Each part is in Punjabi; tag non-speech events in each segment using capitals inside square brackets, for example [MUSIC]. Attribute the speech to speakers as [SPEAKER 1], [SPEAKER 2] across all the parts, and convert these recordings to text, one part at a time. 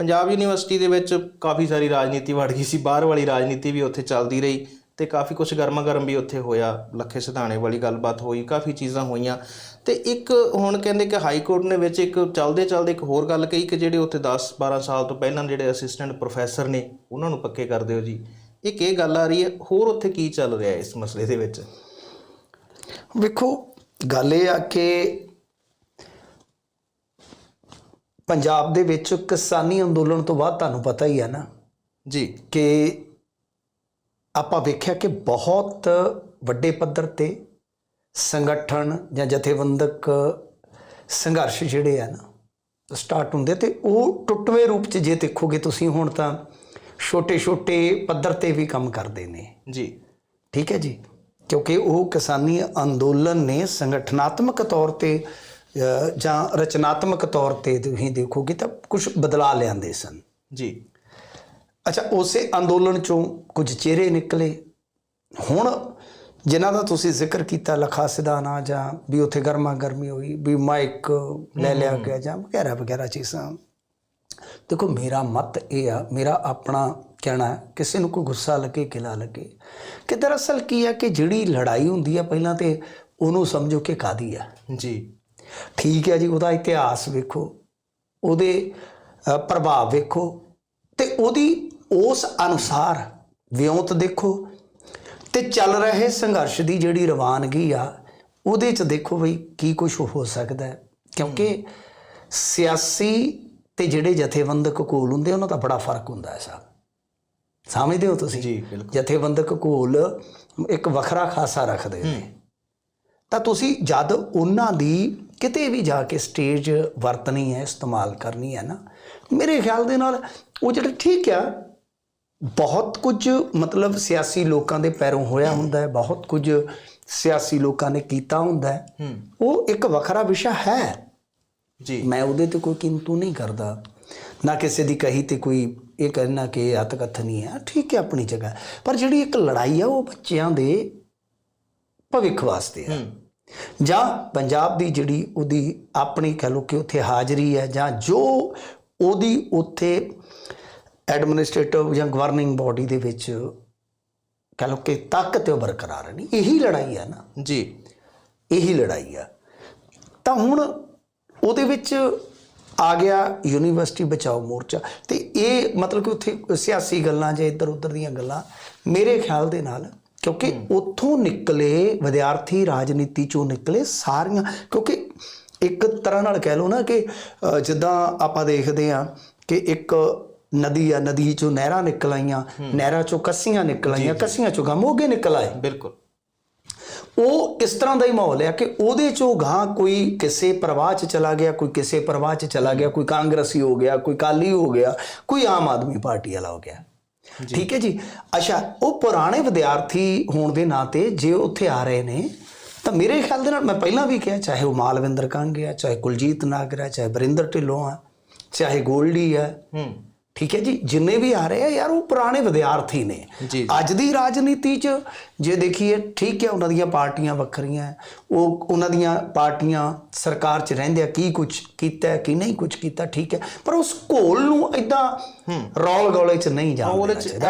[SPEAKER 1] ਪੰਜਾਬ ਯੂਨੀਵਰਸਿਟੀ ਦੇ ਵਿੱਚ ਕਾਫੀ ਸਾਰੀ ਰਾਜਨੀਤੀ ਵੜ ਗਈ ਸੀ, ਬਾਹਰ ਵਾਲੀ ਰਾਜਨੀਤੀ ਵੀ ਉੱਥੇ ਚੱਲਦੀ ਰਹੀ ਤੇ ਕਾਫੀ ਕੁਝ ਗਰਮਾ ਗਰਮ ਵੀ ਉੱਥੇ ਹੋਇਆ, ਲੱਖੇ ਸਿਧਾਣੇ ਵਾਲੀ ਗੱਲਬਾਤ ਹੋਈ, ਕਾਫੀ ਚੀਜ਼ਾਂ ਹੋਈਆਂ। ਤੇ ਇੱਕ ਹੁਣ ਕਹਿੰਦੇ ਕਿ ਹਾਈ ਕੋਰਟ ਨੇ ਵਿੱਚ ਇੱਕ ਚੱਲਦੇ ਚੱਲਦੇ ਇੱਕ ਹੋਰ ਗੱਲ ਕਹੀ ਕਿ ਜਿਹੜੇ ਉੱਥੇ 10 12 ਸਾਲ ਤੋਂ ਪਹਿਲਾਂ ਜਿਹੜੇ ਅਸਿਸਟੈਂਟ ਪ੍ਰੋਫੈਸਰ ਨੇ, ਉਹਨਾਂ ਨੂੰ ਪੱਕੇ ਕਰ ਦਿਓ ਜੀ। ਇੱਕ ਇਹ ਗੱਲ ਆ ਰਹੀ ਹੈ, ਹੋਰ ਉੱਥੇ ਕੀ ਚੱਲ ਰਿਹਾ ਇਸ ਮਸਲੇ ਦੇ ਵਿੱਚ?
[SPEAKER 2] ਵੇਖੋ, ਗੱਲ ਇਹ ਆ ਕਿ ਪੰਜਾਬ ਦੇ ਵਿੱਚ ਕਿਸਾਨੀ ਅੰਦੋਲਨ ਤੋਂ ਬਾਅਦ ਤੁਹਾਨੂੰ ਪਤਾ ਹੀ ਹੈ ਨਾ
[SPEAKER 1] ਜੀ।
[SPEAKER 2] ਕਿ ਆਪਾਂ ਵੇਖਿਆ ਕਿ ਬਹੁਤ ਵੱਡੇ ਪੱਧਰ ਤੇ ਸੰਗਠਨ ਜਾਂ ਜਥੇਬੰਦਕ ਸੰਘਰਸ਼ ਜਿਹੜੇ ਆ ਨਾ ਸਟਾਰਟ ਹੁੰਦੇ ਤੇ ਉਹ ਟੁੱਟਵੇਂ ਰੂਪ ਚ ਜੇ ਦੇਖੋਗੇ ਤੁਸੀਂ ਹੁਣ ਤਾਂ ਛੋਟੇ-ਛੋਟੇ ਪੱਧਰ ਤੇ ਵੀ ਕੰਮ ਕਰਦੇ ਨੇ।
[SPEAKER 1] ਜੀ।
[SPEAKER 2] ਠੀਕ ਹੈ ਜੀ? ਕਿਉਂਕਿ ਉਹ ਕਿਸਾਨੀ ਅੰਦੋਲਨ ਨੇ ਸੰਗਠਨਾਤਮਕ ਤੌਰ ਤੇ ਜਾਂ ਰਚਨਾਤਮਕ ਤੌਰ ਤੇ ਤੁਸੀਂ ਦੇਖੋਗੇ ਤਾਂ ਕੁਝ ਬਦਲਾ ਲਿਆਂਦੇ ਸਨ।
[SPEAKER 1] ਜੀ।
[SPEAKER 2] ਅੱਛਾ ਉਸੇ ਅੰਦੋਲਨ ਚੋਂ ਕੁਝ ਚਿਹਰੇ ਨਿਕਲੇ। ਹੁਣ ਜਿਨ੍ਹਾਂ ਦਾ ਤੁਸੀਂ ਜ਼ਿਕਰ ਕੀਤਾ ਲਖਾ ਸਿਧਾਨਾ ਜਾਂ ਵੀ ਉੱਥੇ ਗਰਮਾ ਗਰਮੀ ਹੋਈ ਵੀ ਮਾਈਕ ਲੈ ਲਿਆ ਗਿਆ ਜਾਂ ਵਗੈਰਾ ਵਗੈਰਾ ਚੀਜ਼ਾਂ। ਦੇਖੋ ਮੇਰਾ ਮਤ ਇਹ ਆ ਮੇਰਾ ਆਪਣਾ ਕਹਿਣਾ ਕਿਸੇ ਨੂੰ ਕੋਈ ਗੁੱਸਾ ਲੱਗੇ ਕਿਲਾ ਲੱਗੇ। ਕਿ ਦਰਅਸਲ ਕੀ ਆ ਕਿ ਜਿਹੜੀ ਲੜਾਈ ਹੁੰਦੀ ਆ ਪਹਿਲਾਂ ਤੇ ਉਹਨੂੰ ਸਮਝੋ ਕਿ ਕਾਦੀ ਆ।
[SPEAKER 1] ਜੀ।
[SPEAKER 2] ਠੀਕ ਹੈ ਜੀ ਉਹਦਾ ਇਤਿਹਾਸ ਵੇਖੋ ਉਹਦੇ ਪ੍ਰਭਾਵ ਵੇਖੋ ਤੇ ਉਹਦੀ ਉਸ ਅਨੁਸਾਰ ਵਿਉਂਤ ਦੇਖੋ ਤੇ ਚੱਲ ਰਹੇ ਸੰਘਰਸ਼ ਦੀ ਜਿਹੜੀ ਰਵਾਨਗੀ ਆ ਉਹਦੇ ਚ ਦੇਖੋ ਬਈ ਕੀ ਕੁਝ ਹੋ ਸਕਦਾ ਹੈ। ਕਿਉਂਕਿ ਸਿਆਸੀ ਤੇ ਜਿਹੜੇ ਜਥੇਬੰਦਕ ਕੋਲ ਹੁੰਦੇ ਉਹਨਾਂ ਦਾ ਬੜਾ ਫ਼ਰਕ ਹੁੰਦਾ ਹੈ ਸਾਹਿਬ ਸਮਝਦੇ ਹੋ ਤੁਸੀਂ?
[SPEAKER 1] ਜੀ ਬਿਲਕੁਲ।
[SPEAKER 2] ਜਥੇਬੰਦਕ ਕੋਲ ਇੱਕ ਵੱਖਰਾ ਖਾਸਾ ਰੱਖਦੇ ਨੇ। ਤਾਂ ਤੁਸੀਂ ਜਦ ਉਹਨਾਂ ਦੀ ਕਿਤੇ ਵੀ ਜਾ ਕੇ ਸਟੇਜ ਵਰਤਣੀ ਹੈ ਇਸਤੇਮਾਲ ਕਰਨੀ ਹੈ ਨਾ ਮੇਰੇ ਖਿਆਲ ਦੇ ਨਾਲ ਉਹ ਜਿਹੜਾ ਠੀਕ ਆ ਬਹੁਤ ਕੁਝ ਮਤਲਬ ਸਿਆਸੀ ਲੋਕਾਂ ਦੇ ਪੈਰੋਂ ਹੋਇਆ ਹੁੰਦਾ ਹੈ ਬਹੁਤ ਕੁਝ ਸਿਆਸੀ ਲੋਕਾਂ ਨੇ ਕੀਤਾ ਹੁੰਦਾ ਹੈ। ਉਹ ਇੱਕ ਵੱਖਰਾ ਵਿਸ਼ਾ ਹੈ।
[SPEAKER 1] ਜੀ।
[SPEAKER 2] ਮੈਂ ਉਹਦੇ ਤੇ ਕੋਈ ਕਿੰਤੂ ਨਹੀਂ ਕਰਦਾ। ਨਾ ਕਿਸੇ ਦੀ ਕਹੀ ਤੇ ਕੋਈ ਇਹ ਕਹਿਣਾ ਕਿ ਇਹ ਅਤਕਥ ਨਹੀਂ ਹੈ ਠੀਕ ਹੈ ਆਪਣੀ ਜਗ੍ਹਾ। ਪਰ ਜਿਹੜੀ ਇੱਕ ਲੜਾਈ ਆ ਉਹ ਬੱਚਿਆਂ ਦੇ ਭਵਿੱਖ ਵਾਸਤੇ ਹੂੰ। ਜਾਂ ਪੰਜਾਬ ਦੀ ਜਿਹੜੀ ਉਹਦੀ ਆਪਣੀ ਕਹ ਲਓ ਕਿ ਉੱਥੇ ਹਾਜ਼ਰੀ ਹੈ ਜਾਂ ਜੋ ਉਹਦੀ ਉੱਥੇ ਐਡਮਿਨਿਸਟ੍ਰੇਟਿਵ ਜਾਂ ਗਵਰਨਿੰਗ ਬਾਡੀ ਦੇ ਵਿੱਚ ਕਹ ਲਓ ਕਿ ਤਾਕਤ ਉਹ ਬਰਕਰਾਰ ਨਹੀਂ ਇਹੀ ਲੜਾਈ ਹੈ ਨਾ।
[SPEAKER 1] ਜੀ।
[SPEAKER 2] ਇਹੀ ਲੜਾਈ ਆ ਤਾਂ ਹੁਣ ਉਹਦੇ ਵਿੱਚ ਆ ਗਿਆ ਯੂਨੀਵਰਸਿਟੀ ਬਚਾਓ ਮੋਰਚਾ ਤੇ ਇਹ ਮਤਲਬ ਕਿ ਉੱਥੇ ਸਿਆਸੀ ਗੱਲਾਂ ਜਾਂ ਇੱਧਰ ਉੱਧਰ ਦੀਆਂ ਗੱਲਾਂ ਮੇਰੇ ਖਿਆਲ ਦੇ ਨਾਲ ਕਿਉਂਕਿ ਉੱਥੋਂ ਨਿਕਲੇ ਵਿਦਿਆਰਥੀ ਰਾਜਨੀਤੀ ਚੋਂ ਨਿਕਲੇ ਸਾਰੀਆਂ ਕਿਉਂਕਿ ਇੱਕ ਤਰ੍ਹਾਂ ਨਾਲ ਕਹਿ ਲਓ ਨਾ ਕਿ ਜਿੱਦਾਂ ਆਪਾਂ ਦੇਖਦੇ ਆ ਕਿ ਇੱਕ ਨਦੀ ਆ ਨਦੀ ਚੋਂ ਨਹਿਰਾਂ ਨਿਕਲ ਆਈਆਂ ਨਹਿਰਾਂ ਚੋਂ ਕੱਸੀਆਂ ਨਿਕਲ ਆਈਆਂ ਕੱਸੀਆਂ ਚੋਂ ਗਮੋਗੇ ਨਿਕਲ ਆਏ।
[SPEAKER 1] ਬਿਲਕੁਲ।
[SPEAKER 2] ਉਹ ਇਸ ਤਰ੍ਹਾਂ ਦਾ ਹੀ ਮਾਹੌਲ ਹੈ ਕਿ ਉਹਦੇ ਚੋਂ ਗਾਂ ਕੋਈ ਕਿਸੇ ਪ੍ਰਵਾਹ 'ਚ ਚਲਾ ਗਿਆ ਕੋਈ ਕਿਸੇ ਪ੍ਰਵਾਹ 'ਚ ਚਲਾ ਗਿਆ ਕੋਈ ਕਾਂਗਰਸੀ ਹੋ ਗਿਆ ਕੋਈ ਕਾਲੀ ਹੋ ਗਿਆ ਕੋਈ ਆਮ ਆਦਮੀ ਪਾਰਟੀ ਵਾਲਾ ਹੋ ਗਿਆ। ਠੀਕ ਹੈ ਜੀ। ਅੱਛਾ ਉਹ ਪੁਰਾਣੇ ਵਿਦਿਆਰਥੀ ਹੋਣ ਦੇ ਨਾਤੇ ਜੇ ਉੱਥੇ ਆ ਰਹੇ ਨੇ ਤਾਂ ਮੇਰੇ ਖਿਆਲ ਦੇ ਨਾਲ ਮੈਂ ਪਹਿਲਾਂ ਵੀ ਕਿਹਾ ਚਾਹੇ ਉਹ ਮਾਲਵਿੰਦਰ ਕੰਗ ਹੈ ਚਾਹੇ ਕੁਲਜੀਤ ਨਾਗਰ ਚਾਹੇ ਬਰਿੰਦਰ ਢਿੱਲੋਂ ਆ ਚਾਹੇ ਗੋਲਡੀ ਹੈ
[SPEAKER 1] ਹੂੰ।
[SPEAKER 2] ਠੀਕ ਹੈ ਜੀ ਜਿੰਨੇ ਵੀ ਆ ਰਹੇ ਆ ਯਾਰ ਉਹ ਪੁਰਾਣੇ ਵਿਦਿਆਰਥੀ ਨੇ। ਅੱਜ ਦੀ ਰਾਜਨੀਤੀ 'ਚ ਜੇ ਦੇਖੀਏ ਠੀਕ ਹੈ ਉਹਨਾਂ ਦੀਆਂ ਪਾਰਟੀਆਂ ਵੱਖਰੀਆਂ। ਉਹ ਉਹਨਾਂ ਦੀਆਂ ਪਾਰਟੀਆਂ ਸਰਕਾਰ 'ਚ ਰਹਿੰਦੇ ਆ ਕੀ ਕੁਝ ਕੀਤਾ ਕੀ ਨਹੀਂ ਕੁਝ ਕੀਤਾ ਠੀਕ ਹੈ ਪਰ ਉਸ ਘੋਲ ਨੂੰ ਇਦਾਂ ਰੌਲ ਗੋਲੇ 'ਚ ਨਹੀਂ ਜਾਣਾ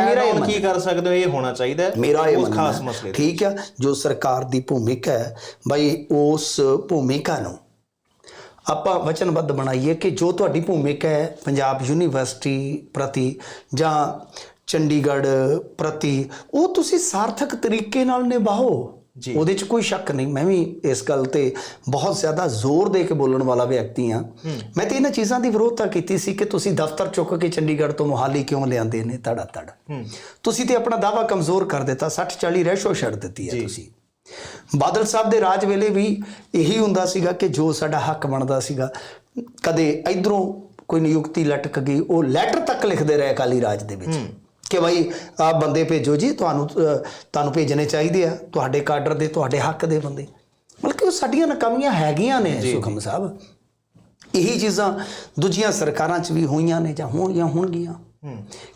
[SPEAKER 1] ਮੇਰਾ ਹੁਣ ਕੀ ਕਰ ਸਕਦੇ ਹੋ ਇਹ ਹੋਣਾ ਚਾਹੀਦਾ
[SPEAKER 2] ਮੇਰਾ ਇਹ
[SPEAKER 1] ਖਾਸ। ਮਸਲੇ।
[SPEAKER 2] ਠੀਕ ਹੈ ਜੋ ਸਰਕਾਰ ਦੀ ਭੂਮਿਕਾ ਹੈ ਬਈ ਉਸ ਭੂਮਿਕਾ ਨੂੰ ਆਪਾਂ ਵਚਨਬੱਧ ਬਣਾਈਏ ਕਿ ਜੋ ਤੁਹਾਡੀ ਭੂਮਿਕਾ ਹੈ ਪੰਜਾਬ ਯੂਨੀਵਰਸਿਟੀ ਪ੍ਰਤੀ ਜਾਂ ਚੰਡੀਗੜ੍ਹ ਪ੍ਰਤੀ ਉਹ ਤੁਸੀਂ ਸਾਰਥਕ ਤਰੀਕੇ ਨਾਲ ਨਿਭਾਓ।
[SPEAKER 1] ਜੀ।
[SPEAKER 2] ਉਹਦੇ 'ਚ ਕੋਈ ਸ਼ੱਕ ਨਹੀਂ। ਮੈਂ ਵੀ ਇਸ ਗੱਲ ਤੇ ਬਹੁਤ ਜ਼ਿਆਦਾ ਜ਼ੋਰ ਦੇ ਕੇ ਬੋਲਣ ਵਾਲਾ ਵਿਅਕਤੀ ਹਾਂ। ਮੈਂ ਤੇ ਇਹਨਾਂ ਚੀਜ਼ਾਂ ਦੀ ਵਿਰੋਧਤਾ ਕੀਤੀ ਸੀ ਕਿ ਤੁਸੀਂ ਦਫ਼ਤਰ ਚੁੱਕ ਕੇ ਚੰਡੀਗੜ੍ਹ ਤੋਂ ਮੋਹਾਲੀ ਕਿਉਂ ਲਿਆਂਦੇ ਨੇ ਤੜਾ ਤੜ ਤੁਸੀਂ ਤੇ ਆਪਣਾ ਦਾਵਾ ਕਮਜ਼ੋਰ ਕਰ ਦਿੱਤਾ। 60 40 ਰੈਸ਼ੋ ਛੱਡ ਦਿੱਤੀ ਹੈ ਤੁਸੀਂ। ਬਾਦਲ ਸਾਹਿਬ ਦੇ ਰਾਜ ਵੇਲੇ ਵੀ ਇਹੀ ਹੁੰਦਾ ਸੀਗਾ ਕਿ ਜੋ ਸਾਡਾ ਹੱਕ ਬਣਦਾ ਸੀਗਾ ਕਦੇ ਇਧਰੋਂ ਕੋਈ ਨਿਯੁਕਤੀ ਲਟਕ ਗਈ ਉਹ ਲੈਟਰ ਤੱਕ ਲਿਖਦੇ ਰਹੇ ਅਕਾਲੀ ਰਾਜ ਦੇ ਵਿੱਚ ਕਿ ਭਾਈ ਆ ਬੰਦੇ ਭੇਜੋ ਜੀ ਤੁਹਾਨੂੰ ਤੁਹਾਨੂੰ ਭੇਜਣੇ ਚਾਹੀਦੇ ਆ ਤੁਹਾਡੇ ਕਾਡਰ ਦੇ ਤੁਹਾਡੇ ਹੱਕ ਦੇ ਬੰਦੇ। ਮਤਲਬ ਕਿ ਉਹ ਸਾਡੀਆਂ ਨਕਾਮੀਆਂ ਹੈਗੀਆਂ ਨੇ ਸੁਖਮ ਸਾਹਿਬ। ਇਹੀ ਚੀਜ਼ਾਂ ਦੂਜੀਆਂ ਸਰਕਾਰਾਂ 'ਚ ਵੀ ਹੋਈਆਂ ਨੇ ਜਾਂ ਹੋਣਗੀਆਂ। ਹੋਣਗੀਆਂ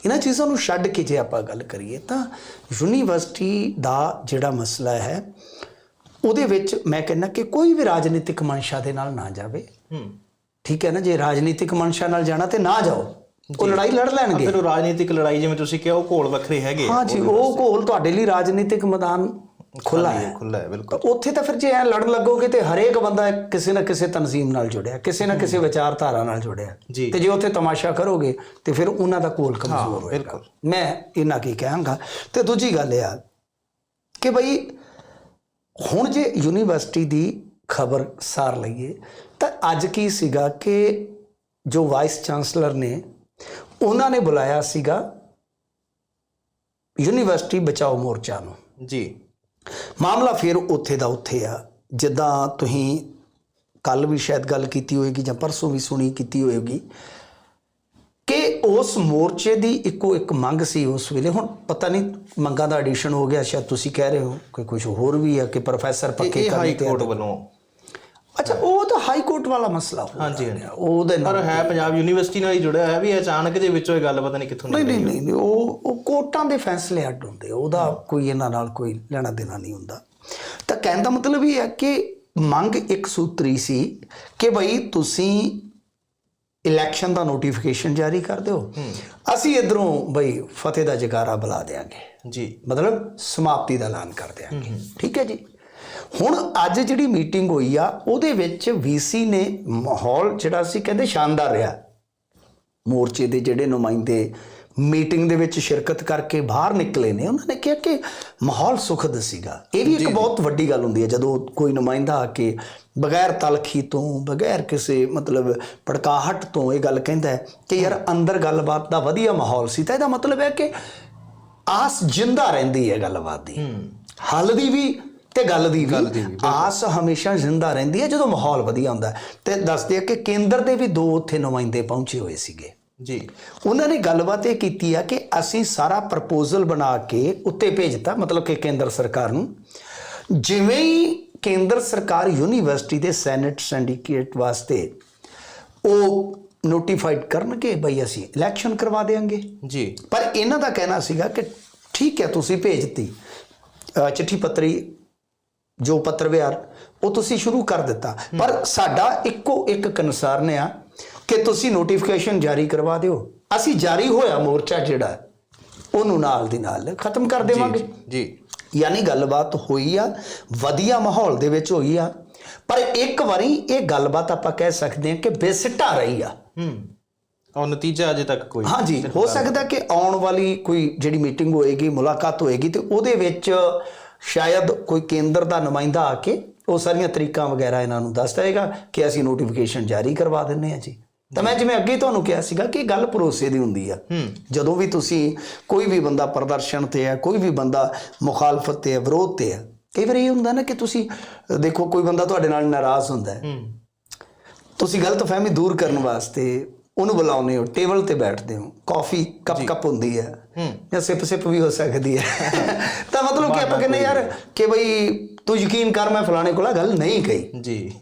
[SPEAKER 2] ਇਹਨਾਂ ਚੀਜ਼ਾਂ ਨੂੰ ਛੱਡ ਕੇ ਜੇ ਆਪਾਂ ਗੱਲ ਕਰੀਏ ਤਾਂ ਯੂਨੀਵਰਸਿਟੀ ਦਾ ਜਿਹੜਾ ਮਸਲਾ ਹੈ ਉਹਦੇ ਵਿੱਚ ਮੈਂ ਕਹਿੰਦਾ ਕਿ ਕੋਈ ਵੀ ਰਾਜਨੀਤਿਕ ਮਨਸ਼ਾ ਦੇ ਨਾਲ ਨਾ ਜਾਵੇ।
[SPEAKER 1] ਹੂੰ।
[SPEAKER 2] ਠੀਕ ਹੈ ਨਾ? ਜੇ ਰਾਜਨੀਤਿਕ ਮਨਸ਼ਾ ਨਾਲ ਜਾਣਾ ਤੇ ਨਾ ਜਾਓ। ਉਹ ਲੜਾਈ ਲੜ ਲੈਣਗੇ।
[SPEAKER 1] ਫਿਰ ਉਹ ਰਾਜਨੀਤਿਕ ਲੜਾਈ ਜਿਵੇਂ ਤੁਸੀਂ ਕਿਹਾ ਉਹ ਘੋਲ ਵੱਖਰੇ ਹੈਗੇ।
[SPEAKER 2] ਹਾਂ ਜੀ ਉਹ ਘੋਲ ਤੁਹਾਡੇ ਲਈ ਰਾਜਨੀਤਿਕ ਮੈਦਾਨ ਖੁੱਲਾ ਹੈ।
[SPEAKER 1] ਖੁੱਲਾ ਹੈ ਬਿਲਕੁਲ।
[SPEAKER 2] ਉੱਥੇ ਤਾਂ ਫਿਰ ਜੇ ਐ ਲੜਨ ਲੱਗੋਗੇ ਤੇ ਹਰੇਕ ਬੰਦਾ ਕਿਸੇ ਨਾ ਕਿਸੇ ਤਨਜ਼ੀਮ ਨਾਲ ਜੁੜਿਆ ਕਿਸੇ ਨਾ ਕਿਸੇ ਵਿਚਾਰਧਾਰਾ ਨਾਲ ਜੁੜਿਆ। ਤੇ ਜੇ ਉੱਥੇ ਤਮਾਸ਼ਾ ਕਰੋਗੇ ਤੇ ਫਿਰ ਉਹਨਾਂ ਦਾ ਕੋਲ ਕਮਜ਼ੋਰ ਹੋਏਗਾ।
[SPEAKER 1] ਬਿਲਕੁਲ।
[SPEAKER 2] ਮੈਂ ਇਹਨਾਂ ਕੀ ਕਹਾਂਗਾ। ਤੇ ਦੂਜੀ ਗੱਲ ਇਹ ਆ ਕਿ ਬਈ ਹੁਣ ਜੇ ਯੂਨੀਵਰਸਿਟੀ ਦੀ ਖਬਰ ਸਾਰ ਲਈਏ ਤਾਂ ਅੱਜ ਕੀ ਸੀਗਾ ਕਿ ਜੋ ਵਾਈਸ ਚਾਂਸਲਰ ਨੇ ਉਹਨਾਂ ਨੇ ਬੁਲਾਇਆ ਸੀਗਾ ਯੂਨੀਵਰਸਿਟੀ ਬਚਾਓ ਮੋਰਚਾ ਨੂੰ।
[SPEAKER 1] ਜੀ।
[SPEAKER 2] ਮਾਮਲਾ ਫਿਰ ਉੱਥੇ ਦਾ ਉੱਥੇ ਆ। ਜਿੱਦਾਂ ਤੁਸੀਂ ਕੱਲ ਵੀ ਸ਼ਾਇਦ ਗੱਲ ਕੀਤੀ ਹੋਏਗੀ ਜਾਂ ਪਰਸੋਂ ਵੀ ਸੁਣੀ ਕੀਤੀ ਹੋਏਗੀ ਕਿ ਉਸ ਮੋਰਚੇ ਦੀ ਇੱਕੋ ਇੱਕ ਮੰਗ ਸੀ ਉਸ ਵੇਲੇ। ਹੁਣ ਪਤਾ ਨਹੀਂ ਮੰਗਾਂ ਦਾ ਐਡੀਸ਼ਨ ਹੋ ਗਿਆ ਸ਼ਾਇਦ ਤੁਸੀਂ ਕਹਿ ਰਹੇ ਹੋ ਕਿ ਕੁਝ ਹੋਰ ਵੀ ਹੈ ਕਿ ਪ੍ਰੋਫੈਸਰ ਪੱਕੇ
[SPEAKER 1] ਹਾਈ
[SPEAKER 2] ਕਰਨੇ ਤੇ
[SPEAKER 1] ਕੋਰਟ ਵੱਲੋਂ।
[SPEAKER 2] ਅੱਛਾ ਉਹ ਤਾਂ ਹਾਈ ਕੋਰਟ ਵਾਲਾ ਮਸਲਾ ਹੋ
[SPEAKER 1] ਹਾਂਜੀ।
[SPEAKER 2] ਉਹਦੇ ਨਾਲ
[SPEAKER 1] ਪਰ ਹੈ ਪੰਜਾਬ ਯੂਨੀਵਰਸਿਟੀ ਨਾਲ ਹੀ ਜੁੜਿਆ ਹੈ ਵੀ ਅਚਾਨਕ ਦੇ ਵਿੱਚੋਂ ਇਹ ਗੱਲ ਪਤਾ ਨਹੀਂ ਕਿੱਥੋਂ ਨਿਕਲੀ
[SPEAKER 2] ਨਹੀਂ ਨਹੀਂ ਨਹੀਂ, ਉਹ ਉਹ ਕੋਰਟਾਂ ਦੇ ਫੈਸਲੇ ਅੱਡ ਹੁੰਦੇ। ਉਹਦਾ ਕੋਈ ਇਹਨਾਂ ਨਾਲ ਕੋਈ ਲੈਣਾ ਦੇਣਾ ਨਹੀਂ ਹੁੰਦਾ। ਤਾਂ ਕਹਿਣ ਦਾ ਮਤਲਬ ਇਹ ਹੈ ਕਿ ਮੰਗ ਇੱਕ ਸੂਤਰੀ ਸੀ ਕਿ ਭਈ ਤੁਸੀਂ ਇਲੈਕਸ਼ਨ ਦਾ ਨੋਟੀਫਿਕੇਸ਼ਨ ਜਾਰੀ ਕਰ ਦਿਓ। ਅਸੀਂ ਇਧਰੋਂ ਭਈ ਫਤਿਹ ਦਾ ਜਕਾਰਾ ਬੁਲਾ ਦੇਾਂਗੇ
[SPEAKER 1] ਜੀ।
[SPEAKER 2] ਮਤਲਬ ਸਮਾਪਤੀ ਦਾ ਐਲਾਨ ਕਰ ਦਿਆਂਗੇ। ਠੀਕ ਹੈ ਜੀ? ਹੁਣ ਅੱਜ ਜਿਹੜੀ ਮੀਟਿੰਗ ਹੋਈ ਆ ਉਹਦੇ ਵਿੱਚ ਵੀਸੀ ਨੇ ਮਾਹੌਲ ਜਿਹੜਾ ਸੀ ਕਹਿੰਦੇ ਸ਼ਾਨਦਾਰ ਰਿਹਾ। ਮੋਰਚੇ ਦੇ ਜਿਹੜੇ ਨੁਮਾਇੰਦੇ ਮੀਟਿੰਗ ਦੇ ਵਿੱਚ ਸ਼ਿਰਕਤ ਕਰਕੇ ਬਾਹਰ ਨਿਕਲੇ ਨੇ ਉਹਨਾਂ ਨੇ ਕਿਹਾ ਕਿ ਮਾਹੌਲ ਸੁਖਦ ਸੀਗਾ। ਇਹ ਵੀ ਇੱਕ ਬਹੁਤ ਵੱਡੀ ਗੱਲ ਹੁੰਦੀ ਹੈ ਜਦੋਂ ਕੋਈ ਨੁਮਾਇੰਦਾ ਆ ਕੇ ਬਗੈਰ ਤਲਖੀ ਤੋਂ ਬਗੈਰ ਕਿਸੇ ਮਤਲਬ ਭੜਕਾਹਟ ਤੋਂ ਇਹ ਗੱਲ ਕਹਿੰਦਾ ਹੈ ਕਿ ਯਾਰ ਅੰਦਰ ਗੱਲਬਾਤ ਦਾ ਵਧੀਆ ਮਾਹੌਲ ਸੀ ਤਾਂ ਇਹਦਾ ਮਤਲਬ ਹੈ ਕਿ ਆਸ ਜਿੰਦਾ ਰਹਿੰਦੀ ਹੈ ਗੱਲਬਾਤ ਦੀ। ਹੱਲ ਦੀ ਵੀ ਤੇ ਗੱਲ ਦੀ ਵੀ। ਆਸ ਹਮੇਸ਼ਾ ਜ਼ਿੰਦਾ ਰਹਿੰਦੀ ਹੈ ਜਦੋਂ ਮਾਹੌਲ ਵਧੀਆ ਹੁੰਦਾ। ਤੇ ਦੱਸਦੇ ਆ ਕਿ ਕੇਂਦਰ ਦੇ ਵੀ ਦੋ ਉੱਥੇ ਨੁਮਾਇੰਦੇ ਪਹੁੰਚੇ ਹੋਏ ਸੀਗੇ।
[SPEAKER 1] ਜੀ।
[SPEAKER 2] ਉਹਨਾਂ ਨੇ ਗੱਲਬਾਤ ਇਹ ਕੀਤੀ ਆ ਕਿ ਅਸੀਂ ਸਾਰਾ ਪ੍ਰਪੋਜ਼ਲ ਬਣਾ ਕੇ ਉੱਤੇ ਭੇਜਤਾ ਮਤਲਬ ਕਿ ਕੇਂਦਰ ਸਰਕਾਰ ਨੂੰ। ਜਿਵੇਂ ਹੀ ਕੇਂਦਰ ਸਰਕਾਰ ਯੂਨੀਵਰਸਿਟੀ ਦੇ ਸੈਨੇਟ ਸਿੰਡੀਕੇਟ ਵਾਸਤੇ ਉਹ ਨੋਟੀਫਾਈਡ ਕਰਨਗੇ ਬਈ ਅਸੀਂ ਇਲੈਕਸ਼ਨ ਕਰਵਾ ਦੇਾਂਗੇ
[SPEAKER 1] ਜੀ।
[SPEAKER 2] ਪਰ ਇਹਨਾਂ ਦਾ ਕਹਿਣਾ ਸੀਗਾ ਕਿ ਠੀਕ ਹੈ ਤੁਸੀਂ ਭੇਜਤੀ। ਚਿੱਠੀ ਪੱਤਰੀ ਜੋ ਪੱਤਰ ਵਿਹਾਰ ਉਹ ਤੁਸੀਂ ਸ਼ੁਰੂ ਕਰ ਦਿੱਤਾ। ਪਰ ਸਾਡਾ ਇੱਕੋ ਇੱਕ ਕਨਸਰਨ ਆ ਕਿ ਤੁਸੀਂ ਨੋਟੀਫਿਕੇਸ਼ਨ ਜਾਰੀ ਕਰਵਾ ਦਿਓ। ਅਸੀਂ ਜਾਰੀ ਹੋਇਆ ਮੋਰਚਾ ਜਿਹੜਾ ਉਹਨੂੰ ਨਾਲ ਦੀ ਨਾਲ ਖਤਮ ਕਰ ਦੇਵਾਂਗੇ।
[SPEAKER 1] ਜੀ।
[SPEAKER 2] ਯਾਨੀ ਗੱਲਬਾਤ ਹੋਈ ਆ ਵਧੀਆ ਮਾਹੌਲ ਦੇ ਵਿੱਚ ਹੋਈ ਆ। ਪਰ ਇੱਕ ਵਾਰੀ ਇਹ ਗੱਲਬਾਤ ਆਪਾਂ ਕਹਿ ਸਕਦੇ ਹਾਂ ਕਿ ਬੇਸਿੱਟਾ ਰਹੀ ਆ।
[SPEAKER 1] ਹੂੰ। ਔਰ ਨਤੀਜਾ ਅਜੇ ਤੱਕ ਕੋਈ
[SPEAKER 2] ਹਾਂਜੀ ਹੋ ਸਕਦਾ ਕਿ ਆਉਣ ਵਾਲੀ ਕੋਈ ਜਿਹੜੀ ਮੀਟਿੰਗ ਹੋਏਗੀ ਮੁਲਾਕਾਤ ਹੋਏਗੀ ਤੇ ਉਹਦੇ ਵਿੱਚ ਸ਼ਾਇਦ ਕੋਈ ਕੇਂਦਰ ਦਾ ਨੁਮਾਇੰਦਾ ਆ ਕੇ ਉਹ ਸਾਰੀਆਂ ਤਰੀਕਾਂ ਵਗੈਰਾ ਇਹਨਾਂ ਨੂੰ ਦੱਸ ਦੇਗਾ ਕਿ ਅਸੀਂ ਨੋਟੀਫਿਕੇਸ਼ਨ ਜਾਰੀ ਕਰਵਾ ਦਿੰਨੇ ਆ ਜੀ। ਤਾਂ ਮੈਂ ਜਿਵੇਂ ਅੱਗੇ ਤੁਹਾਨੂੰ ਕਿਹਾ ਸੀਗਾ ਕਿ ਗੱਲ ਭਰੋਸੇ ਦੀ ਹੁੰਦੀ ਆ। ਜਦੋਂ ਵੀ ਤੁਸੀਂ ਕੋਈ ਵੀ ਬੰਦਾ ਪ੍ਰਦਰਸ਼ਨ ਤੇ ਹੈ ਕੋਈ ਵੀ ਬੰਦਾ ਮੁਖਾਲਫਤ ਤੇ ਹੈ ਵਿਰੋਧ ਤੇ ਹੈ ਕਈ ਵਾਰ ਇਹ ਹੁੰਦਾ ਨਾ ਕਿ ਤੁਸੀਂ ਦੇਖੋ ਕੋਈ ਬੰਦਾ ਤੁਹਾਡੇ ਨਾਲ ਨਾਰਾਜ਼ ਹੁੰਦਾ ਹੈ। ਤੁਸੀਂ ਗਲਤਫਹਿਮੀ ਦੂਰ ਕਰਨ ਵਾਸਤੇ ਉਹਨੂੰ ਬੁਲਾਉਂਦੇ ਹੋ ਟੇਬਲ ਤੇ ਬੈਠਦੇ ਹੋ ਕਾਫੀ ਕੱਪ ਕੱਪ ਹੁੰਦੀ ਹੈ। ਜਾਂ ਸਿਪ ਸਿਪ ਵੀ ਹੋ ਸਕਦੀ ਹੈ [LAUGHS] ਤਾਂ ਮਤਲਬ ਕਿ ਆਪਾਂ ਕਹਿੰਦੇ ਯਾਰ ਕਿ ਬਈ ਤੂੰ ਯਕੀਨ ਕਰ ਮੈਂ ਫਲਾਣੇ ਕੋਲ ਗੱਲ ਨਹੀਂ ਕਹੀ।
[SPEAKER 1] ਜੀ।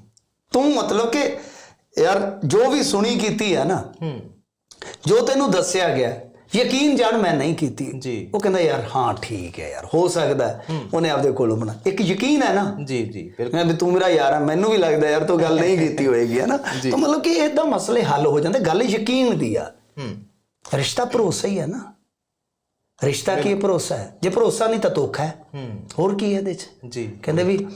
[SPEAKER 2] ਤੂੰ ਮਤਲਬ ਕਿ ਯਾਰ ਜੋ ਵੀ ਸੁਣੀ ਕੀਤੀ ਹੈ ਨਾ
[SPEAKER 1] ਹੂੰ।
[SPEAKER 2] ਜੋ ਤੈਨੂੰ ਦੱਸਿਆ ਗਿਆ ਯਕੀਨ ਜਾਣ ਮੈਂ ਨਹੀਂ ਕੀਤੀ। ਉਹ ਕਹਿੰਦਾ ਯਾਰ ਹਾਂ ਠੀਕ ਹੈ ਯਾਰ ਹੋ ਸਕਦਾ। ਉਹਨੇ ਆਪਦੇ ਕੋਲੋਂ ਬਣਾ ਇੱਕ ਯਕੀਨ ਹੈ ਨਾ?
[SPEAKER 1] ਜੀ ਜੀ ਬਿਲਕੁਲ।
[SPEAKER 2] ਮੈਂ ਵੀ ਤੂੰ ਮੇਰਾ ਯਾਰ ਹੈ ਮੈਨੂੰ ਵੀ ਲੱਗਦਾ ਯਾਰ ਤੂੰ ਗੱਲ ਨਹੀਂ ਕੀਤੀ ਹੋਏਗੀ ਹੈ ਨਾ? ਤਾਂ ਮਤਲਬ ਕਿ ਇਦਾਂ ਮਸਲੇ ਹੱਲ ਹੋ ਜਾਂਦੇ ਗੱਲ ਯਕੀਨ ਦੀ ਆ।
[SPEAKER 1] ਹੂੰ।
[SPEAKER 2] ਰਿਸ਼ਤਾ ਭਰੋਸਾ ਹੀ ਹੈ ਨਾ। ਰਿਸ਼ਤਾ ਕੀ? ਭਰੋਸਾ ਹੈ? ਜੇ ਭਰੋਸਾ ਨਹੀਂ ਤਾਂ ਧੋਖਾ ਹੈ।
[SPEAKER 1] ਹੂੰ।
[SPEAKER 2] ਹੋਰ ਕੀ ਹੈ ਇਹਦੇ 'ਚ?
[SPEAKER 1] ਜੀ।
[SPEAKER 2] ਕਹਿੰਦੇ ਵੀ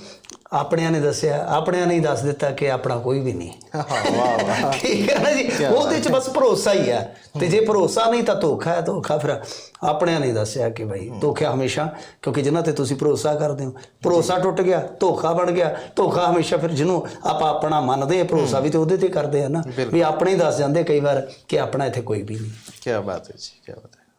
[SPEAKER 2] ਆਪਣਿਆਂ ਨੇ ਦੱਸਿਆ ਆਪਣਿਆਂ ਨੇ ਹੀ ਦੱਸ ਦਿੱਤਾ ਕਿ ਆਪਣਾ ਕੋਈ ਵੀ ਨਹੀਂ।
[SPEAKER 1] ਹਾਂ ਵਾਹ ਵਾਹ।
[SPEAKER 2] ਠੀਕ ਹੈ ਨਾ ਜੀ? ਉਹਦੇ 'ਚ ਬਸ ਭਰੋਸਾ ਹੀ ਹੈ। ਤੇ ਜੇ ਭਰੋਸਾ ਨਹੀਂ ਤਾਂ ਧੋਖਾ ਹੈ ਧੋਖਾ ਫਿਰ ਆਪਣਿਆਂ ਨੇ ਦੱਸਿਆ ਕਿ ਭਾਈ ਧੋਖਾ ਹਮੇਸ਼ਾ ਕਿਉਂਕਿ ਜਿਨ੍ਹਾਂ ਤੇ ਤੁਸੀਂ ਭਰੋਸਾ ਕਰਦੇ ਹੋ ਭਰੋਸਾ ਟੁੱਟ ਗਿਆ ਧੋਖਾ ਬਣ ਗਿਆ ਧੋਖਾ ਹਮੇਸ਼ਾ ਫਿਰ ਜਿਹਨੂੰ ਆਪਾਂ ਆਪਣਾ ਮੰਨਦੇ ਆ ਭਰੋਸਾ ਵੀ ਤੇ ਉਹਦੇ ਤੇ ਕਰਦੇ ਆ ਨਾ ਵੀ ਆਪਣੇ ਹੀ ਦੱਸ ਜਾਂਦੇ ਕਈ ਵਾਰ ਕਿ ਆਪਣਾ ਇੱਥੇ ਕੋਈ ਵੀ ਨਹੀਂ।
[SPEAKER 1] ਕੀ ਬਾਤ ਹੈ ਜੀ ਕੀ ਬਾਤ ਹੈ।